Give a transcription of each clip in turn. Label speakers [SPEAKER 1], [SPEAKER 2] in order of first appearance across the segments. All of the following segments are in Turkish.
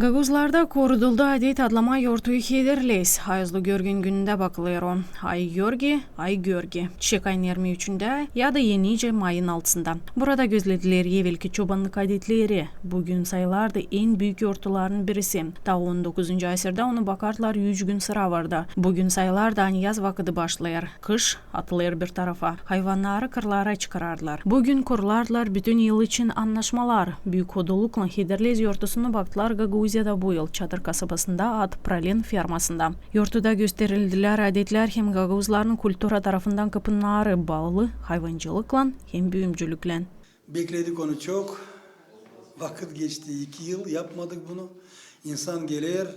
[SPEAKER 1] Gaguzlarda koruduldu adet adlama yortuyu hederleys. Hayızlı görgün gününde bakılıyor. Ay görgi, ay görgi. Çiçek ayın 23'ünde ya da yenice mayın altında. Burada gözlediler evvelki çobanlık adetleri. Bugün sayılarda en büyük yortuların birisi. Ta 19. asırda onu bakarlar 100 gün sıra vardı. Bugün sayılardan yaz vakiti başlayır. Kış atılır bir tarafa. Hayvanları kırlara çıkararlar. Bugün kurlarlar bütün yıl için anlaşmalar. Büyük odulukla hederlez yortusunu baktılar Gaguziyada bu yıl Çadır kasabasında At Pralin fermasında. Yortuda gösterildiler adetler hem Gaguzların kultura tarafından kapınları bağlı hayvancılıkla hem büyümcülükle.
[SPEAKER 2] Bekledik onu çok. Vakit geçti. iki yıl yapmadık bunu. İnsan gelir.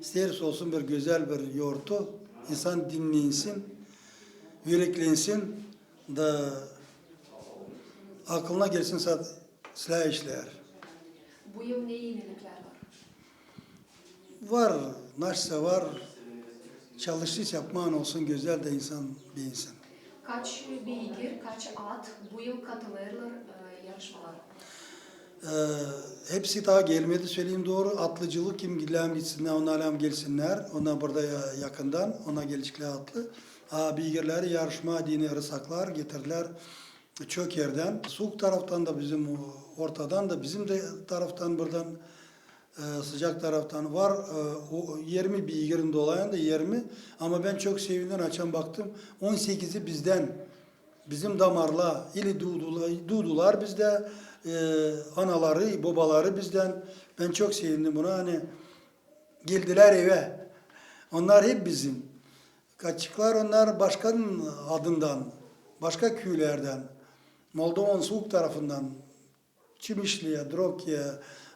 [SPEAKER 2] İsterse olsun bir güzel bir yortu. İnsan dinlensin. Yüreklensin. Da aklına gelsin silah işler.
[SPEAKER 3] Bu yıl ne yenilikler var?
[SPEAKER 2] Naşsa var. Çalışış yapman olsun güzel de insan bir insan.
[SPEAKER 3] Kaç beygir, kaç at bu yıl katılırlar e, yarışmalara?
[SPEAKER 2] Ee, hepsi daha gelmedi söyleyeyim doğru. Atlıcılık kim gidelim gitsinler, onlar hem gelsinler. Onlar burada ya- yakından, ona gelecekler atlı. Aa, bilgileri yarışma dini rısaklar getirdiler. Çok yerden. Soğuk taraftan da bizim ortadan da bizim de taraftan buradan e, sıcak taraftan var. E, o 20 bilgirin dolayan da 20 ama ben çok sevindim açan baktım. 18'i bizden. Bizim damarla ili dudular, bizde. E, anaları babaları bizden. Ben çok sevindim buna. Hani geldiler eve. Onlar hep bizim. Kaçıklar onlar başkanın adından başka köylerden. Moldovan soğuk tarafından. Çimişli'ye, Drokya,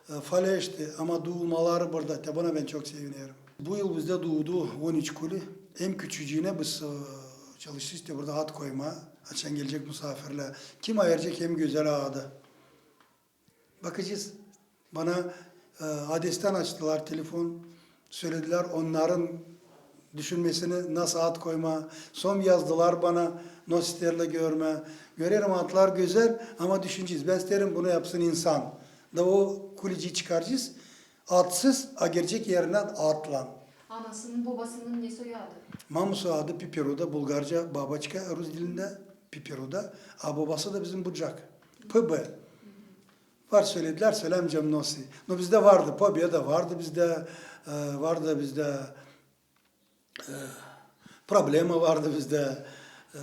[SPEAKER 2] Faleş'ti ama doğulmaları burada. Tabi ben çok seviniyorum. Bu yıl bizde doğdu 13 kuli. En küçücüğüne biz e, çalıştık işte burada at koyma. Açan gelecek misafirler. Kim ayıracak hem güzel ağada. Bakacağız. Bana e, Ades'ten açtılar telefon. Söylediler onların düşünmesini nasıl at koyma. Son yazdılar bana nosterle görme. Görerim atlar güzel ama düşüneceğiz. Ben isterim bunu yapsın insan. Da o kuliciyi çıkaracağız. Atsız agercek yerine atlan.
[SPEAKER 3] Anasının babasının ne soyadı?
[SPEAKER 2] Mamusu adı Pipiru'da, Bulgarca, babaçka Rus dilinde Pipiru'da. A babası da bizim Bucak. PB. Var söylediler, söylemeyeceğim nasıl. No bizde vardı, Pobya da vardı bizde, e, vardı bizde, e, problema vardı bizde, e,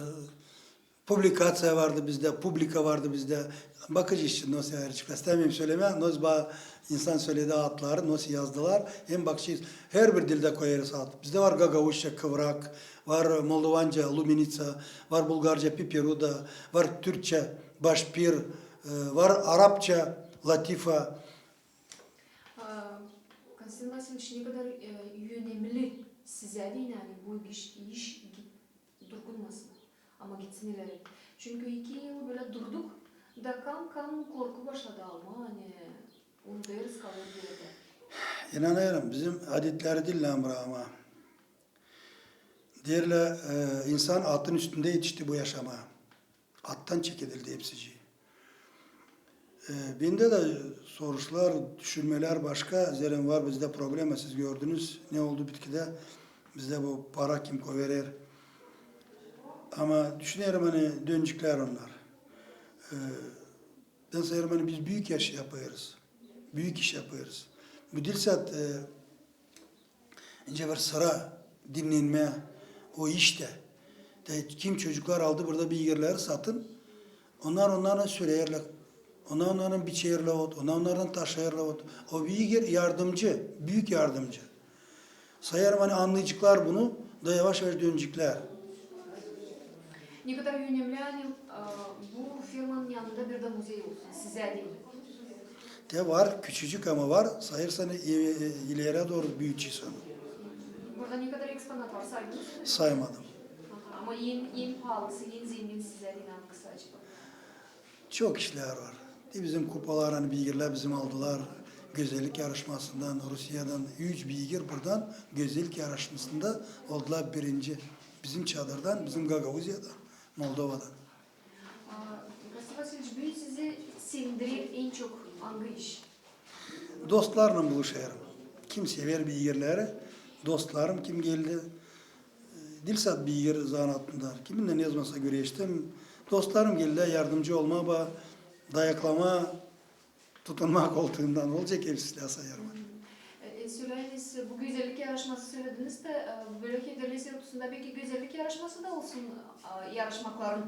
[SPEAKER 2] publikatsiya vardı bizde, publika vardı bizde. Bakacağız şimdi nasıl ayar çıkıyor. İstemiyorum söyleme, nasıl ba- insan söyledi atları, nasıl yazdılar. Hem bakacağız, her bir dilde koyarız at. Bizde var Gagavuşça, Kıvrak, var Moldovanca, Luminica, var Bulgarca, Pipiruda, var Türkçe, Başpir, e, var Arapça, Latifa.
[SPEAKER 3] Konstantin Vasilyevich ne kadar e, yönemli size değil yani bu iş, iş git, durgunmasın ama gitsin. Çünkü iki yıl böyle durduk da kan kan korku başladı alma hani onu deriz kalır geride.
[SPEAKER 2] İnanıyorum bizim adetleri değil bura ama. Diğerle e, insan atın üstünde yetişti bu yaşama. Attan çekildi hepsici. E, bende de soruşlar, düşünmeler başka. Zerin var bizde problem siz gördünüz. Ne oldu bitkide? Bizde bu para kim koverir. Ama düşünüyorum hani döncükler onlar. E, ben sayarım hani biz büyük yaş yapıyoruz. Büyük iş yapıyoruz. Bu dilsat e, ince bir sıra dinlenme o işte. De, kim çocuklar aldı burada bilgileri satın. Onlar onlara söylerler. Onlar onların biçerler ot, onlar onların taşıyarlar ot. O bilgi yardımcı, büyük yardımcı. Sayarım hani anlayacaklar bunu da yavaş yavaş dönecekler.
[SPEAKER 3] Ne kadar önemli hani aa, bu firmanın yanında bir de müze olsun size değil.
[SPEAKER 2] De var, küçücük ama var. Sayırsan ileriye doğru büyüteceksin onu.
[SPEAKER 3] Burada ne kadar eksponat var saydınız mı?
[SPEAKER 2] Saymadım.
[SPEAKER 3] Aha, Ama en, en pahalısı, en zengin size değil hani kısaca.
[SPEAKER 2] Çok işler var. De bizim kupalar hani bilgiler bizim aldılar. Güzellik yarışmasından, Rusya'dan, üç bilgir buradan güzellik yarışmasında oldular birinci. Bizim çadırdan, bizim Gagavuzya'dan, Moldova'dan.
[SPEAKER 3] Vasile Vasilyevich, büyük sizi sevindirir en çok hangi iş?
[SPEAKER 2] Dostlarla buluşuyorum. kim sever beygirleri, dostlarım kim geldi. Dilsat beygir zanaatında. Kiminle ne yazmasa güreştim. Dostlarım geldi yardımcı olma, ba- dayaklama, tutunma koltuğundan olacak hepsi sayarım.
[SPEAKER 3] Söyleyiniz bu güzellik yarışması söylediniz de e, böyle Hederles Yurtusu'nda belki güzellik yarışması da olsun e, yarışmakların.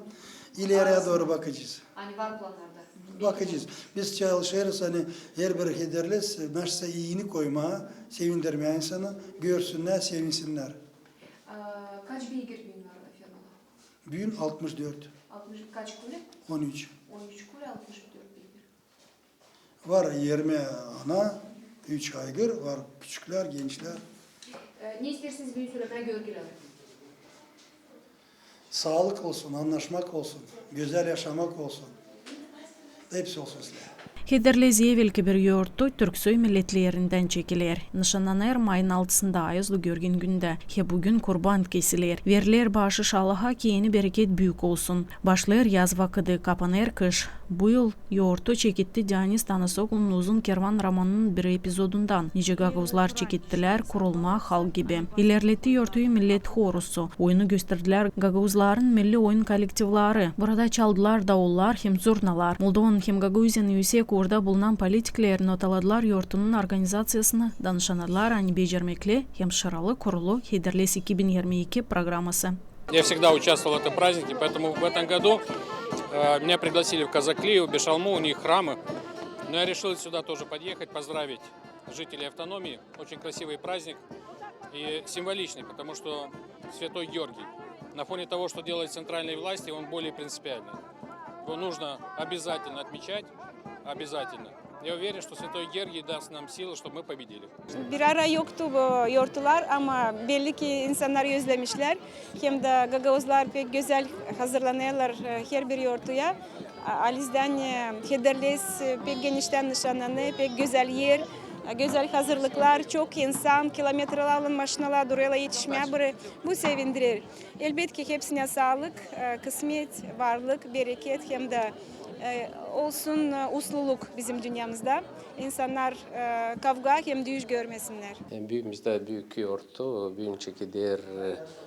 [SPEAKER 2] İleriye doğru bakacağız.
[SPEAKER 3] Hani var planlarda.
[SPEAKER 2] Bakacağız. Biz çalışırız hani her bir hederles meşse iyini koyma, sevindirmeye insanı görsünler, sevinsinler.
[SPEAKER 3] E, kaç beygir gün var firmada?
[SPEAKER 2] Büyün 64,
[SPEAKER 3] 60 kaç kule?
[SPEAKER 2] 13.
[SPEAKER 3] 13 kule 64 beygir.
[SPEAKER 2] Var 20 ana, 3 aygır, var küçükler, gençler.
[SPEAKER 3] E, ne istersiniz bir söylemeye görgüleri?
[SPEAKER 2] Sağlık olsun, anlaşmak olsun, güzel yaşamak olsun. Hepsi olsun size.
[SPEAKER 1] Хедерлез евелки bir yurttu Türksoy milletlerinden çekilir. Nişanlanır mayın altısında ayızlı görgün günde. He bugün kurban kesilir. Verilir başı şalaha ki yeni bereket büyük olsun. Başlar yaz vakıdı, kapanır kış. Bu yıl yoğurtu çekitti Deniz Tanasoklu'nun uzun kervan romanının bir epizodundan. Nice gagozlar çekittiler kurulma hal gibi. İlerletti yoğurtuyu millet. Oyunu milli oyun. Burada çaldılar davullar orada bulunan politikler notaladılar yurtunun organizasyasını danışanlar ani becermekli hem şaralı kurulu Hederles 2022 programması.
[SPEAKER 4] Я всегда участвовал в этом празднике, поэтому в этом году э, меня пригласили в Казаклию, в Бешалму, у них храмы. Но я решил сюда тоже подъехать, поздравить жителей автономии. Очень красивый праздник и символичный, потому что Святой Георгий. На фоне того, что делают центральные власти, он более принципиальный. Его нужно обязательно отмечать, обязательно. Я уверен, что Святой Георгий даст нам силы, чтобы мы победили.
[SPEAKER 5] Bir ara yoktu bu yortular ama belli ki insanlar özlemişler. Hem de gagavuzlar pek güzel hazırlanıyorlar e, her bir yortuya. A- Aliz'den e, Hederles e, pek genişten nişanlanıyor, pek güzel yer. e, Güzel hazırlıklar, çok insan, kilometrelerle maşinalar duruyla yetişmeye biri. Bu sevindirir. Elbette ki hepsine sağlık, e, kısmet, varlık, bereket hem de e, olsun e, usluluk bizim dünyamızda. İnsanlar e, kavga hem düş görmesinler.
[SPEAKER 6] Yani Büyüğümüzde büyük yoğurttu, büyün çekidir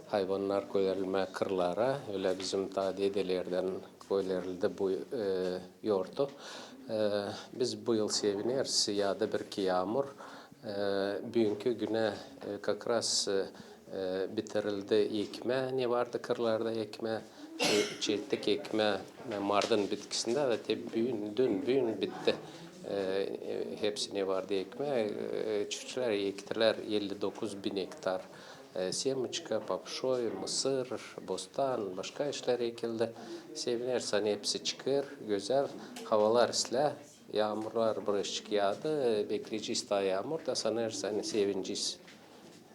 [SPEAKER 6] hayvanlar koyarılma kırlara. Öyle bizim ta dedelerden koyarıldı bu e. E, biz bu yıl seviniyoruz. Yağda bir ki yağmur. E, güne e, kakras e, e, bitirildi ekme. Ne vardı kırlarda ekme? Çeltik ekme mardın bitkisinde ve te büyün, dün büyün bitti. E, hepsine vardı ekme. E, çiftçiler ektiler 59 bin hektar. E, Semçika, papşoy, mısır, bostan, başka işler ekildi. Sevinersen hepsi çıkır, güzel. Havalar ıslah, yağmurlar barışık yağdı. Bekleyeceğiz daha yağmur da sanırsan sevineceğiz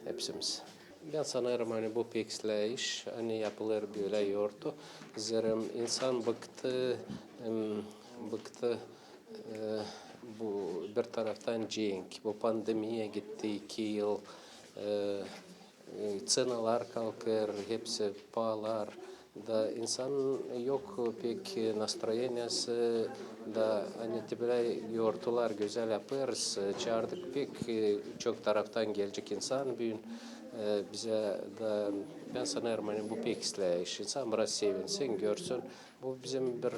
[SPEAKER 6] hepsimiz. Ben sanırım hani bu peksle iş hani yapılır böyle yordu. Zırım insan bıktı, bıktı e, bu bir taraftan cenk, bu pandemiye gitti iki yıl. E, e, Cenalar kalkır, hepsi pahalar. Da insan yok pek nastroyenyası da hani tiple yortular güzel yaparız. Çağırdık pek e, çok taraftan gelecek insan bugün bize da ben sanırım hani bu pek işleyiş. İnsan biraz sevinsin, görsün. Bu bizim bir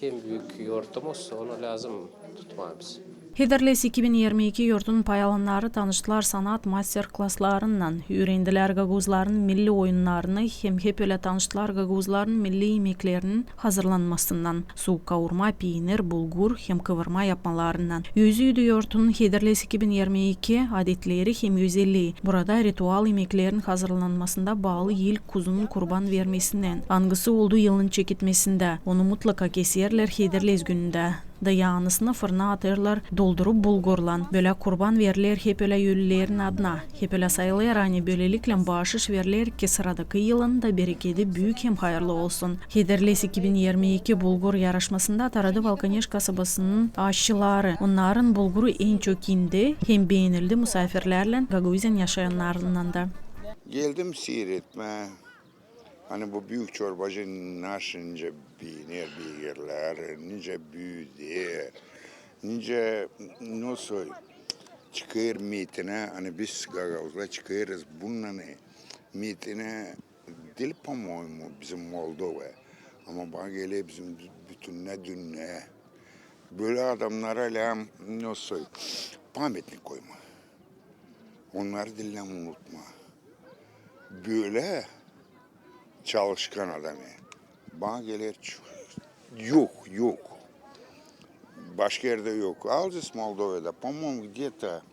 [SPEAKER 6] hem büyük yortumuz, onu lazım tutmamız.
[SPEAKER 1] Hederles 2022 yurtun payalanları tanıştılar sanat master klaslarından. Öğrendiler gaguzların milli oyunlarını hem hep öyle tanıştılar gaguzların milli yemeklerinin hazırlanmasından. Soğuk kavurma, peynir, bulgur hem kıvırma yapmalarından. Yüzüydü yurtun Hederles 2022 adetleri hem özelliği. Burada ritual yemeklerin hazırlanmasında bağlı yıl kuzunun kurban vermesinden. Angısı olduğu yılın çekitmesinde. Onu mutlaka keserler Hederles gününde da yağınısını fırına atırlar, doldurup bulgurlan. Böyle kurban verilir hep öyle yölülerin adına. Hep öyle sayılır hani böylelikle bağışış verilir ki sıradaki yılın da bereketi büyük hem hayırlı olsun. Hederles 2022 bulgur yarışmasında Taradı Balkaneş kasabasının aşçıları. Onların bulguru en çok indi hem beğenildi misafirlerle Gaguzin yaşayanlarından da.
[SPEAKER 7] Geldim seyretme. Hani bu büyük çorbacı naşınca binir bilgiler, nice büyüdü, nice nasıl çıkıyor mitine hani biz Gagavuz'la çıkıyoruz bununla ne mitine dil pamuğu bizim Moldova ama bana geliyor bizim bütün ne dün böyle adamlara lan nasıl pametlik koyma. Onları dilden unutma. Böyle çalışkan adamı bana geliyor yok yok Başka yerde yok. А здесь Молдовада, по-моему, где-то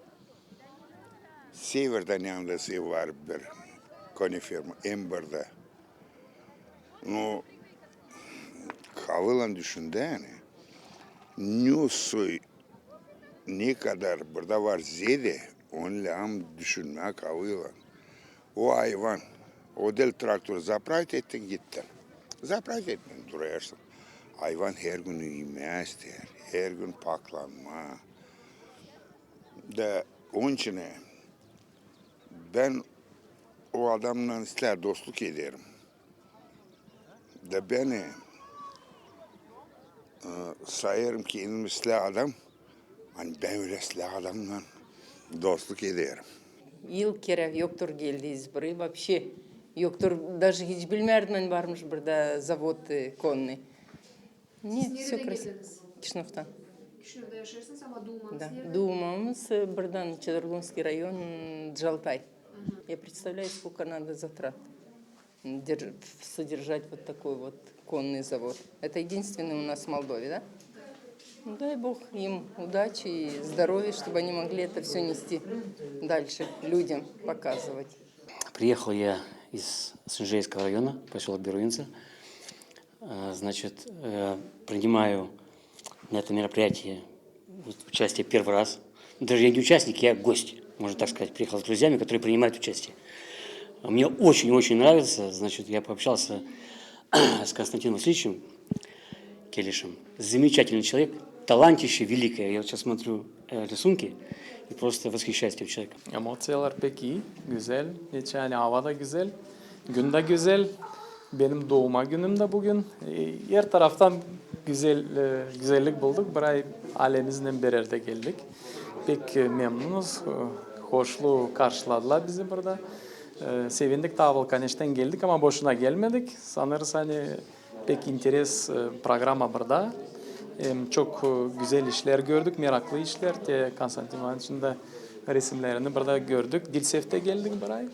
[SPEAKER 7] северden yanlısı var bir konifirma, Ember'de. No, Kavılan düşünde yani. Nüsu ne kadar burada var zede, onunla am düşünme kavılan. O hayvan, o del traktörü zapravit ettin gittin. Zapravit ettin duruyorsun. Hayvan her gün yemez der. Her gün paklanma. De onun için ben o adamla ister dostluk ederim. De beni e, sayarım ki benim silah adam. Hani ben öyle silah adamla dostluk ederim.
[SPEAKER 8] Yıl kere yoktur geldi izbiri. Вообще yoktur. Даже hiç bilmerdim varmış burada zavod e, Нет,
[SPEAKER 3] nereden
[SPEAKER 8] все красиво. Kişnof'tan.
[SPEAKER 3] Kişinev'de yaşarsınız ama doğmanız
[SPEAKER 8] Да.
[SPEAKER 3] nerede?
[SPEAKER 8] Думамыз э, buradan Чадргунский район Джалтай. Я представляю, сколько надо затрат держ- содержать вот такой вот конный завод. Это единственный у нас в Молдове, да? Ну, Дай Бог им удачи и здоровья, чтобы они могли это все нести дальше, людям показывать.
[SPEAKER 9] Приехал я из Синжейского района, поселок Беруинца. Значит, э, принимаю на это мероприятие участие первый раз. Даже я не участник, я гость, можно так сказать. Приехал с друзьями, которые принимают участие. Мне очень-очень нравится. Значит, я пообщался с Константином Васильевичем Келишем. Замечательный человек, талантище великое. Я вот сейчас смотрю э, рисунки и просто восхищаюсь этим человеком.
[SPEAKER 10] Emosiyalar pek iyi, güzel. Hiç yani hava da güzel, gün de güzel. Benim doğuma günüm de bugün. E, Her taraftan güzel e, güzellik bulduk. Buraya ailemizle beraber geldik. Pek e, memnunuz. E, Hoşlu karşıladılar bizi burada. E, Sevindik ta Volkaneş'ten geldik ama boşuna gelmedik. Sanırız hani pek interes e, programa burada. Çok e, güzel işler gördük, meraklı işler. Konstantin Ivanovich'in de resimlerini burada gördük. Dilsef'te geldik buraya.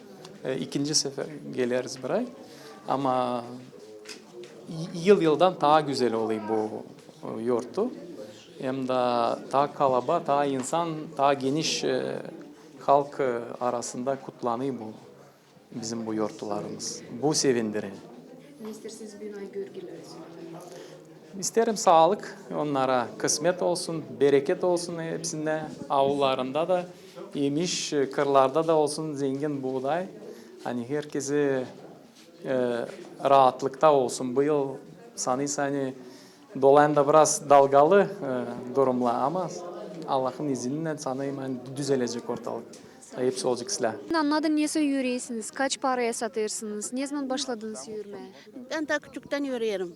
[SPEAKER 10] E, İkinci sefer geliriz buraya. Ama yıl yıldan daha güzel oluyor bu e, yurtu. Hem de daha kalaba, daha insan, daha geniş halk arasında kutlanıyor bu bizim bu yurtlarımız. Bu sevindirici.
[SPEAKER 3] Ne isterseniz binayı görgüleriz.
[SPEAKER 10] İsterim sağlık, onlara kısmet olsun, bereket olsun hepsinde. Avlularında da yemiş, kırlarda da olsun zengin buğday. Hani herkese e, rahatlıkta olsun. Bu yıl sanıysa hani dolayın da biraz dalgalı e, durumla ama Allah'ın izniyle sanayım hani düzelecek ortalık. Hepsi olacak silah.
[SPEAKER 3] Anladım niye yürüyorsunuz? Kaç paraya satıyorsunuz? Ne zaman başladınız yürümeye?
[SPEAKER 11] Ben daha küçükten yürüyorum.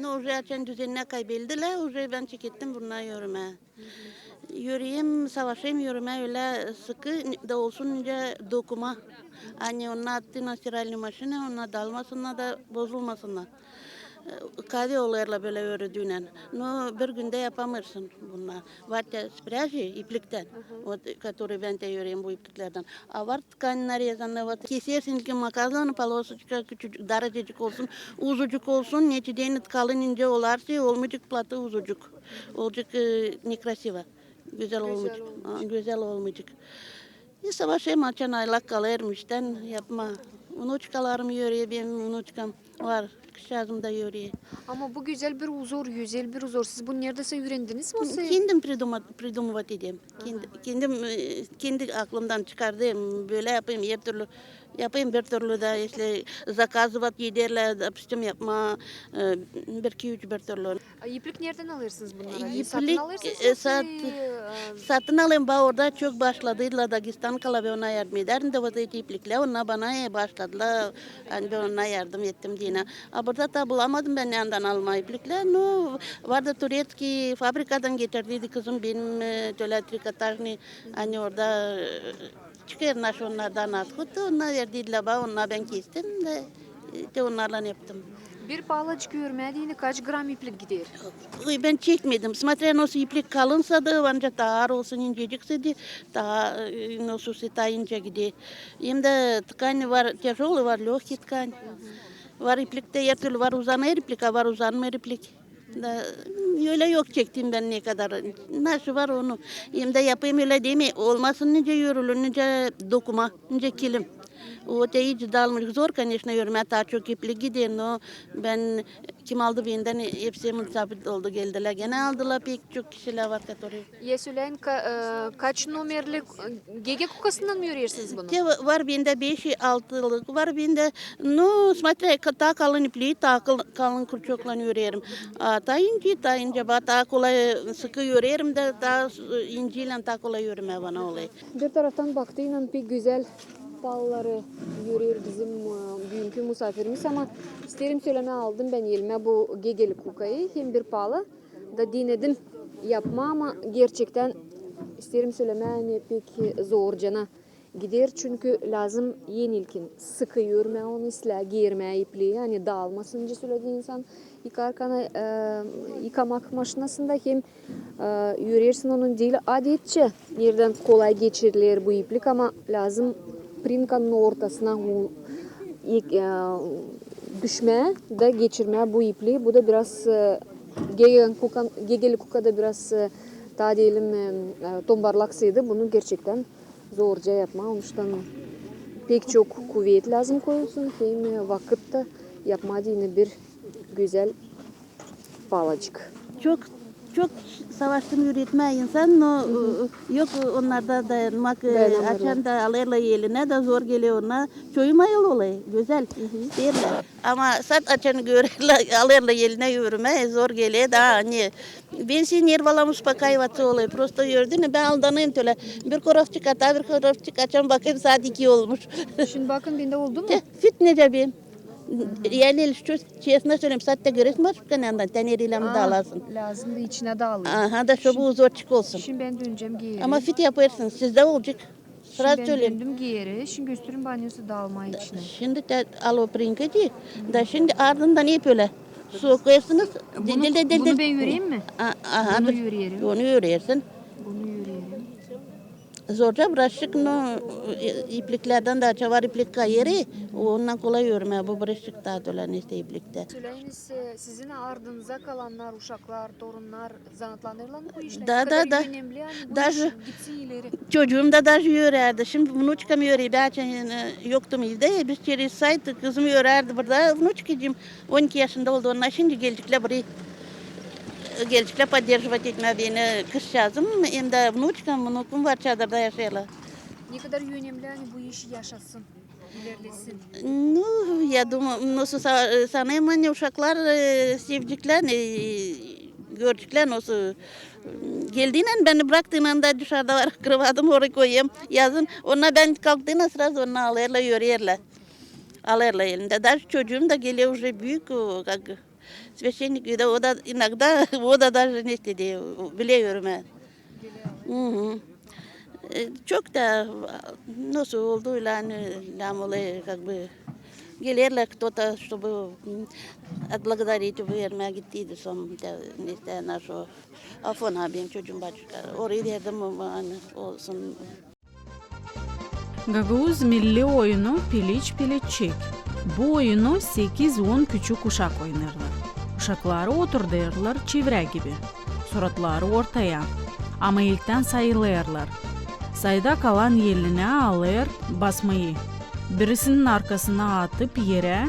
[SPEAKER 11] Ne Urja'nın düzenine kaybettiler. Urja'yı ben çekettim bunlar yürüme. Yürüyeyim, savaşayım yürüme öyle sıkı da olsun önce dokuma. Hani onlar attı nasiralini maşine, onlar dalmasınlar da bozulmasınlar. Kadi oluyorlar böyle yürüdüğüne. No bir günde yapamırsın bunlar. Var ya spryaji iplikten. O который ben de yürüyeyim bu ipliklerden. A var tkaniler yazanlar var. Kesersin ki makasla palosочка küçücük, daracık olsun, uzucuk olsun. Neçideğini kalın ince olarsa olmayacak platı uzucuk. Olacak e, nekrasiva. Güzel olmayacak. Ha, Güzel olmayacak. E, savaşa maçan aylak kalırmıştan yapma. Unuçkalarım yürüyor, benim unuçkam var. Kışazımda yürüyor.
[SPEAKER 3] Ama bu güzel bir huzur, güzel bir huzur. Siz bunu neredeyse öğrendiniz mi? Siz?
[SPEAKER 11] Kendim придумать, придумывать edeyim. Kendi, kendim e, kendi aklımdan çıkardım. Böyle yapayım, her türlü Yapayım bir türlü de işte zakazivat giderler, yapıştım yapma, e, bir iki üç bir türlü.
[SPEAKER 3] İplik nereden alırsınız bunları?
[SPEAKER 11] E, hani iplik
[SPEAKER 3] satın, alırsınız
[SPEAKER 11] e, sat,
[SPEAKER 3] e,
[SPEAKER 11] satın alayım ben orada çok başladılar Dagestan kalavı ona yardım ederim de o iplikle ona bana e, başladılar. Yani ben ona yardım ettim yine. A, burada da bulamadım ben yandan alma iplikle. No, vardı Turiyetki fabrikadan getirdiydi kızım benim e, töle trikatajni. Hani orada çıkıyor onlardan atkıttı. Onlar verdiydiler bana, onlar ben kestim de de onlarla yaptım.
[SPEAKER 12] Bir palacık örmediğini kaç gram iplik gider?
[SPEAKER 11] Uy, ben çekmedim. Смотря nasıl iplik kalınsa da ancak daha ağır olsun incecikse de daha e, nasıl daha ince gidiyor. Hem de ткань var, тяжелый var, легкий ткань. Var iplikte her türlü var uzanan iplik, var uzanmayan iplik. Da, öyle yok çektim ben ne kadar. Nasıl var onu. Hem de yapayım öyle değil mi? Olmasın nice yürülür, nice dokuma, nice kilim. O da hiç dalmış. Zor, конечно, yürüme. Daha çok iplik gidiyor. No, ben kim aldı benden hepsi misafir oldu geldiler. Gene aldılar pek çok kişiler var которые.
[SPEAKER 12] Ya söyleyin ka- e, kaç numarlı gege kukasından mı yürüyorsunuz bunu?
[SPEAKER 11] Те var bende 5 altılık var bende. No, смотря daha kalın ipliği daha kal- kalın kurçukla yürüyorum. Aa, Daha ince, daha ince. Ba- Daha kolay sıkı yürüyorum da daha inciyle daha kolay yürüme bana oluyor.
[SPEAKER 3] Bir taraftan baktığıyla pek güzel balları yürüyor bizim e, bugünkü misafirimiz ama isterim söyleme aldım ben elime bu gegeli kukayı. Hem bir pahalı da denedim yapma ama gerçekten isterim söyleme hani pek zorcana gider. Çünkü lazım yenilkin sıkı yürüme onu isla giyirme ipliği. Hani dağılmasınca söyledi insan. Yıkarken e, yıkamak maşinasında hem e, yürüyorsun onun değil adetçe. Nereden kolay geçirilir bu iplik ama lazım prinkanın ortasına e, düşme de geçirme bu ipliği bu da biraz e, gegen kukan, gegeli kukada biraz diyelim e, e, tombarlaksıydı bunu gerçekten zorca yapma onuştan pek çok kuvvet lazım koyulsun hem e, vakit de yapma bir güzel balacık.
[SPEAKER 11] Çok çok savaştım yürütme insan no e, yok onlarda e,
[SPEAKER 3] dayanmak
[SPEAKER 11] açan da alayla yeline de zor geliyor ona. Çoyuma yol olay güzel derler ama sat açan görerler alayla yeline yürüme zor geliyor daha hani ben seni nervalam uspakayvatı olay prosto gördün ben aldanayım töle. Bir korofçuk ata bir korofçuk açan bakayım saat iki olmuş.
[SPEAKER 3] Şimdi bakın binde oldu mu?
[SPEAKER 11] Fit Fitnece benim yani şu çesne söyleyeyim saatte göresme çıkan yandan teneriyle mi dağılasın
[SPEAKER 3] Lazım da içine dağılıyor.
[SPEAKER 11] Aha da şu bu zor çık olsun.
[SPEAKER 3] Şimdi ben döneceğim giyerim.
[SPEAKER 11] Ama fit yaparsın sizde olacak. Sıra
[SPEAKER 3] Şimdi ben
[SPEAKER 11] söyleyeyim.
[SPEAKER 3] döndüm giyeri. Şimdi göstereyim banyosu dağılma içine.
[SPEAKER 11] Şimdi de al o prinkacı. Da şimdi ardından ne böyle? Su koyarsınız.
[SPEAKER 3] Bunu, bunu ben yürüyeyim mi?
[SPEAKER 11] Aha,
[SPEAKER 3] Bunu yürüyelim. Bunu yürüyelim.
[SPEAKER 11] Zorca bıraşık no ipliklerden de açavar iplik kayırı. Ondan kolay yürüme. Bu bıraşık daha dolan işte iplikte.
[SPEAKER 12] Söyleyiniz e, sizin ardınıza kalanlar, uşaklar, torunlar zanatlanırlar mı bu işle?
[SPEAKER 11] Da,
[SPEAKER 12] Ne kadar
[SPEAKER 11] da, da.
[SPEAKER 12] önemli yani bu
[SPEAKER 11] Даже-
[SPEAKER 12] iş gitsin ileri.
[SPEAKER 11] Çocuğum da da yürerdi. Şimdi vnuçkam yürüyor. Ben yani yoktum evde. Biz через sayt kızım yürerdi burada. Vnuçkacığım 12 yaşında oldu. Onlar şimdi gelecekler buraya. Gelecekler поддерживать etme beni. Kış yazım. Hem de vnuçkam, vnukum var çadırda yaşıyorlar.
[SPEAKER 12] Ne kadar önemli yani bu işi yaşasın, ilerlesin.
[SPEAKER 11] Ну, я думаю, nasıl sa- sanayım hani uşaklar e, sevecekler, e, görecekler nasıl geldiğinde beni bıraktığın anda dışarıda var kırvadım oraya koyayım yazın. Ona ben kalktığında sırası onu alırlar yürüyorlar. Alırlar elinde. Daha çocuğum da geliyor уже büyük o как священник de o da inakta o da даже ne istedi biliyorum ben. Hı hı. E, Çok da nasıl oldu yani lamole как бы gelirler кто-то чтобы м, отблагодарить vermeye gittiydi son de, işte nasıl afon abim çocuğum başka orayı dedim ama hani olsun
[SPEAKER 13] Gagavuz milli oyunu Piliç Piliççik. Bu oyunu 8-10 küçük uşak oynarlar. Uşakları oturdururlar çevre gibi. Suratları ortaya. Ama ilkten sayılırlar. Sayda kalan yeline alır basmayı. Birisinin arkasına atıp yere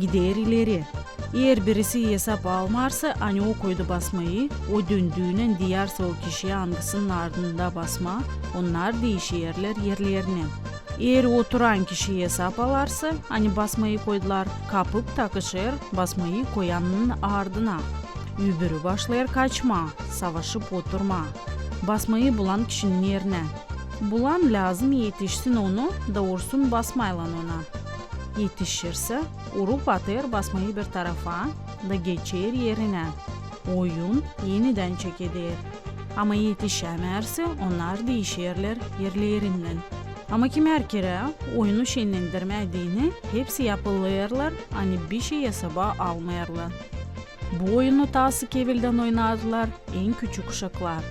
[SPEAKER 13] gider ileri. Eğer birisi hesap almarsa hani o koydu basmayı, o döndüğüne diğerse o kişiye hangisinin ardında basma, onlar değişirler yerlerine. Eğer oturan kişi hesap alarsa, hani basmayı koydular, kapıp takışır basmayı koyanın ardına. Öbürü başlar kaçma, savaşıp oturma. Basmayı bulan kişinin yerine. Bulan lazım yetişsin onu, doğursun basmayla ona.
[SPEAKER 1] Yetişirse urup atır basmayı bir tarafa da geçer yerine. Oyun yeniden çekilir. Ama yetişemezse onlar değişirler yerlerinden. Ama kim her kere oyunu şenlendirmediğini hepsi yapılırlar hani bir şey hesaba almayarlar. Bu oyunu ta sık evvelden oynadılar en küçük uşaklar.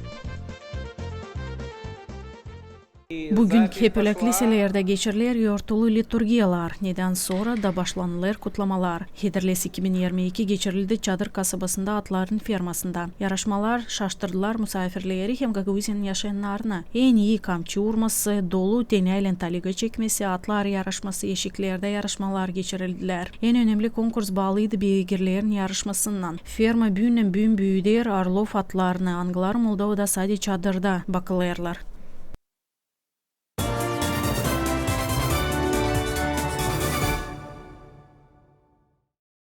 [SPEAKER 1] Bugün Kepelek liselerde geçirilir yortulu liturgiyalar. Neden sonra da başlanılır kutlamalar. Hederles 2022 geçirildi Çadır kasabasında atların fermasında. Yarışmalar şaştırdılar misafirleri hem Gagauzin yaşayanlarını. En iyi kamçı vurması, dolu deney lentaliga çekmesi, atlar yarışması, eşiklerde yarışmalar geçirildiler. En önemli konkurs bağlıydı beygirlerin yarışmasından. Ferma büyünen büyün büyüdür Arlov atlarını Anglar Moldova'da sadece çadırda bakılırlar.